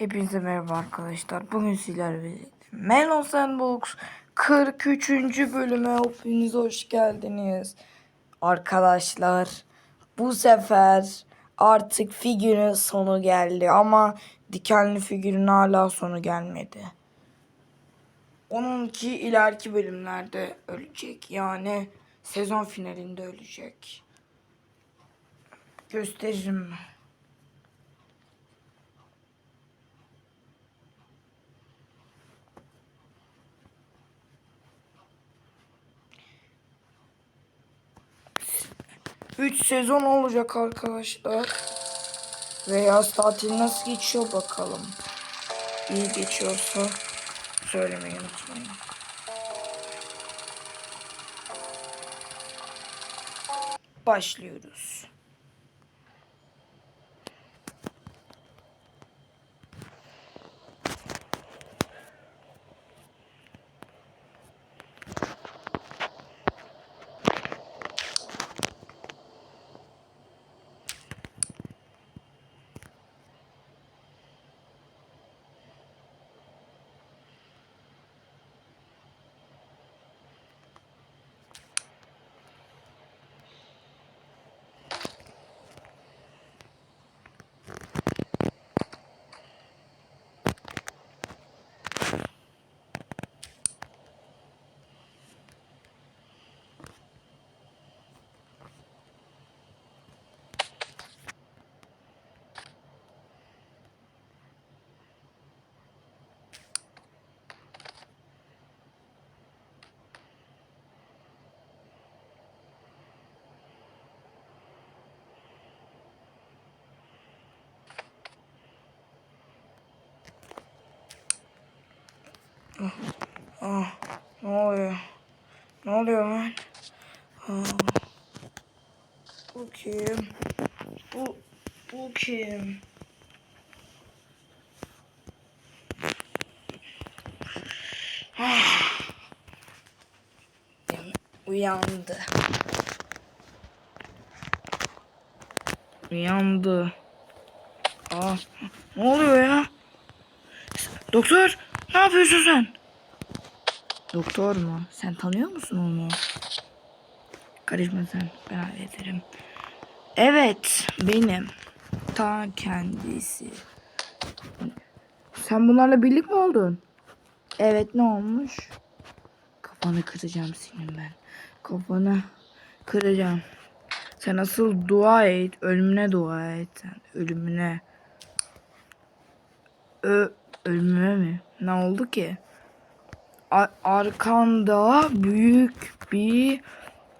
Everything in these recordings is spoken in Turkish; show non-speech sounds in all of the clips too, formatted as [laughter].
Hepinize merhaba arkadaşlar. Bugün sizlerle birlikte Melon Sandbox 43. bölüme hepiniz hoş geldiniz. Arkadaşlar bu sefer artık figürün sonu geldi ama dikenli figürün hala sonu gelmedi. Onunki ileriki bölümlerde ölecek. Yani sezon finalinde ölecek. Gösteririm. Üç sezon olacak arkadaşlar. Ve yaz tatili nasıl geçiyor bakalım. İyi geçiyorsa söylemeyi unutmayın. Başlıyoruz. Ah, ne oluyor? Ne oluyor lan? Ah. Bu kim? Bu, bu kim? Ah. Uyandı. Uyandı. Aa, ne oluyor ya? Doktor, ne yapıyorsun sen? Doktor mu? Sen tanıyor musun onu? Karışma sen, ben hallederim. Evet, benim. Ta kendisi. Sen bunlarla birlik mi oldun? Evet, ne olmuş? Kafanı kıracağım senin ben. Kafanı kıracağım. Sen asıl dua et. Ölümüne dua et sen. Ölümüne. Ö ölümüne mi? Ne oldu ki? A- arkanda büyük bir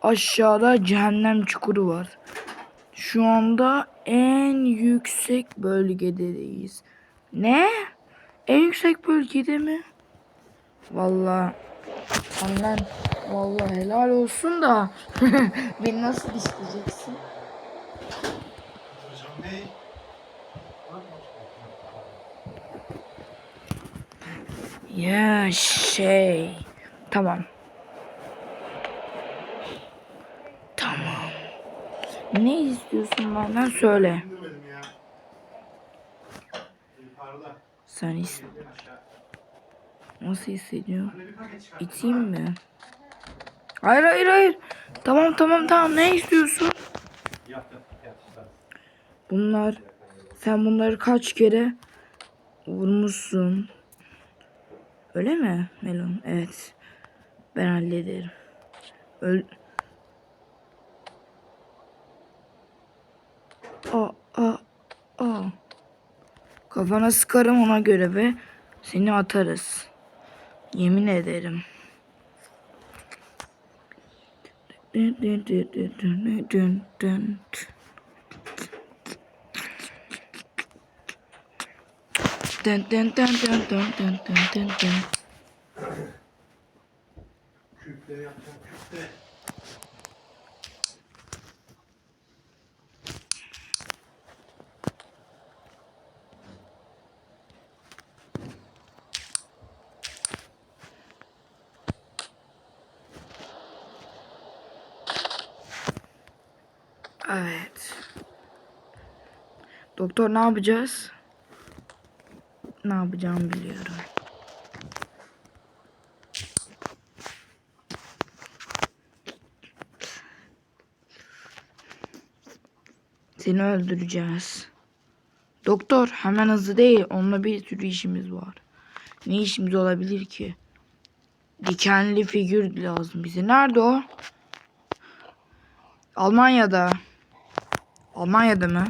aşağıda cehennem çukuru var. Şu anda en yüksek bölgedeyiz. Ne? En yüksek bölgede mi? Vallahi annen vallahi helal olsun da [laughs] beni nasıl işleyeceksin? Hocam Bey. Ya şey. Tamam. Tamam. Ne istiyorsun benden söyle. Sen is nasıl çıkart. İteyim mi? Hayır hayır hayır. Tamam tamam tamam ne istiyorsun? Bunlar sen bunları kaç kere vurmuşsun? Öyle mi Melon? Evet. Ben hallederim. Öl Aa, aa, aa. Kafana sıkarım ona göre ve seni atarız. Yemin ederim. Dün dün dün dün dün dün dün. Dın dın dın dın dın dın dın dın dın. Küple yapacağım küple. Evet. Doktor ne yapacağız? Ne yapacağımı biliyorum. Seni öldüreceğiz. Doktor hemen hızlı değil. Onunla bir sürü işimiz var. Ne işimiz olabilir ki? Dikenli figür lazım bize. Nerede o? Almanya'da. Almanya'da mı?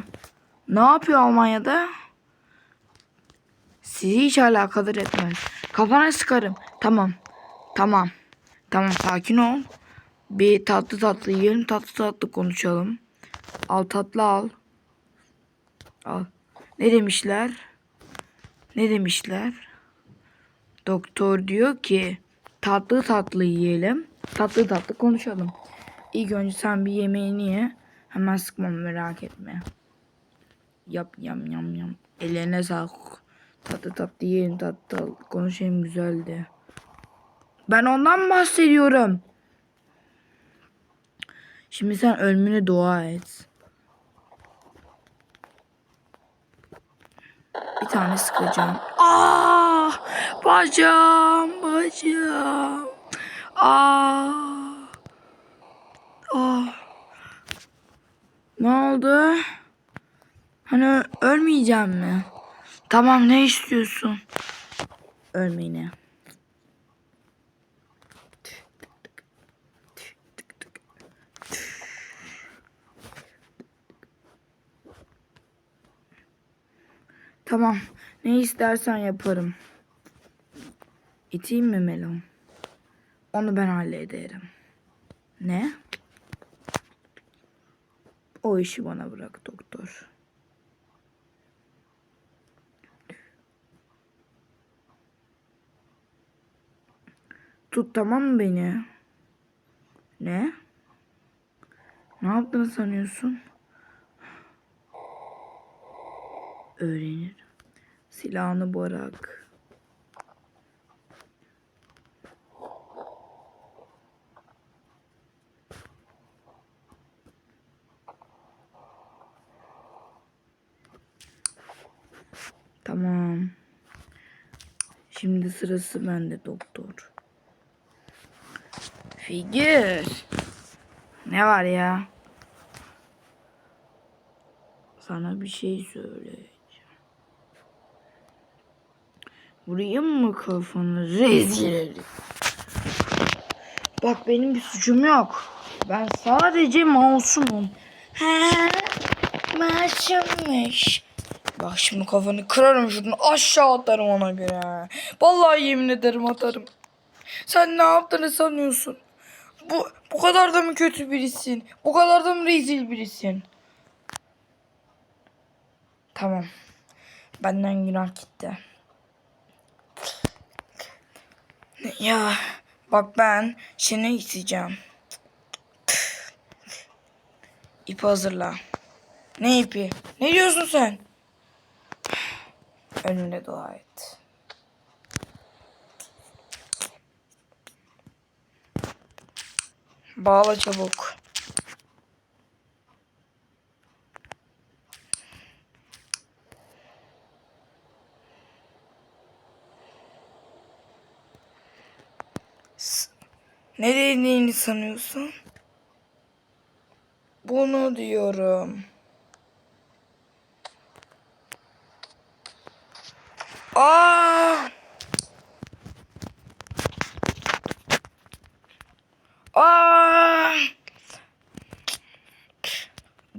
Ne yapıyor Almanya'da? Sizi hiç alakadar etmez. Kafana sıkarım. Tamam. Tamam. Tamam sakin ol. Bir tatlı tatlı yiyelim tatlı tatlı konuşalım. Al tatlı al. Al. Ne demişler? Ne demişler? Doktor diyor ki tatlı tatlı yiyelim. Tatlı tatlı konuşalım. İlk önce sen bir yemeğini ye. Hemen sıkmam merak etme. Yap yam yam yam. Ellerine sağlık. Tatlı tatlı yiyelim tatlı tatlı konuşayım güzeldi. Ben ondan bahsediyorum. Şimdi sen ölümüne dua et. Bir tane sıkacağım. Ah! Bacağım, bacağım. Ah! Ah! Ne oldu? Hani ölmeyeceğim mi? Tamam ne istiyorsun? Ölme yine. Tamam. Ne istersen yaparım. İteyim mi Melon? Onu ben hallederim. Ne? O işi bana bırak doktor. Tut tamam mı beni? Ne? Ne yaptığını sanıyorsun? Öğrenir. Silahını bırak. Tamam. Şimdi sırası bende doktor. Figür. Ne var ya? Sana bir şey söyleyeceğim. Vurayım mı kafanı rezil? Bak benim bir suçum yok. Ben sadece masumum. He, masummuş. Bak şimdi kafanı kırarım şuradan aşağı atarım ona göre. Vallahi yemin ederim atarım. Sen ne yaptığını sanıyorsun? Bu, bu kadar da mı kötü birisin? Bu kadar da mı rezil birisin? Tamam. Benden günah gitti. Ya bak ben seni isteyeceğim. İpi hazırla. Ne ipi? Ne diyorsun sen? Önüne dua et. Bağla çabuk. Ne dediğini sanıyorsun? Bunu diyorum. Aa! Aa!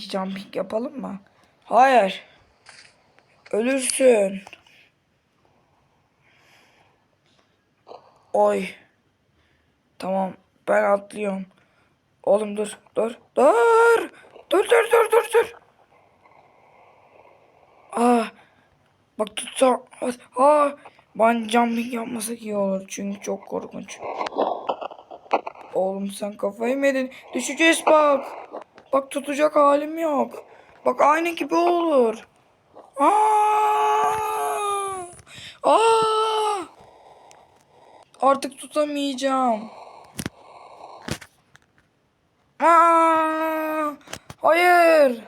Bungee jumping yapalım mı? Hayır. Ölürsün. Oy. Tamam ben atlıyorum. Oğlum dur dur dur. Dur dur dur dur dur. Ah Bak tutsa. Aa, ben jumping yapmasak iyi olur. Çünkü çok korkunç. Oğlum sen kafayı mı yedin? Düşeceğiz bak. Bak tutacak halim yok. Bak aynı gibi olur. Aa! Aa! Artık tutamayacağım. Aa! Hayır.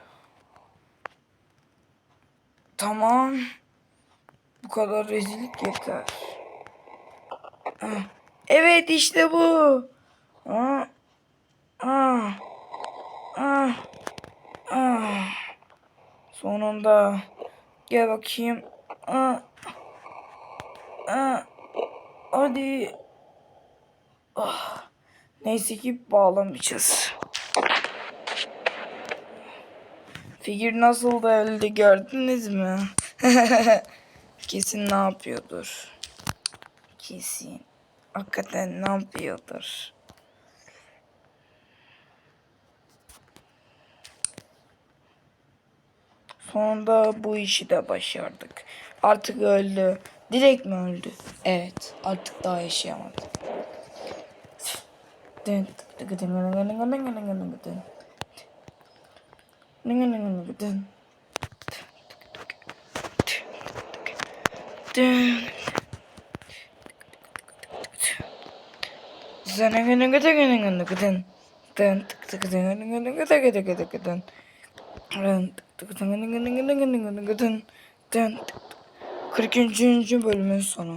Tamam. Bu kadar rezillik yeter. Evet işte bu. Ah. Ah. Ah. Ah. Sonunda. Gel bakayım. Ah. Ah. Hadi. Ah. Neyse ki bağlamayacağız. Figür nasıl da öldü gördünüz mü? [laughs] Kesin ne yapıyordur. Kesin. Hakikaten ne yapıyordur. Sonunda bu işi de başardık. Artık öldü. Direkt mi öldü? Evet. Artık daha yaşayamadı. Dın tık tık dın. Dın gın gın. Dın. Dın tık tık dın. Dın tık tık dın gana gana gana gana gana gıdın. Dın tık tık. 43. bölümün sonu.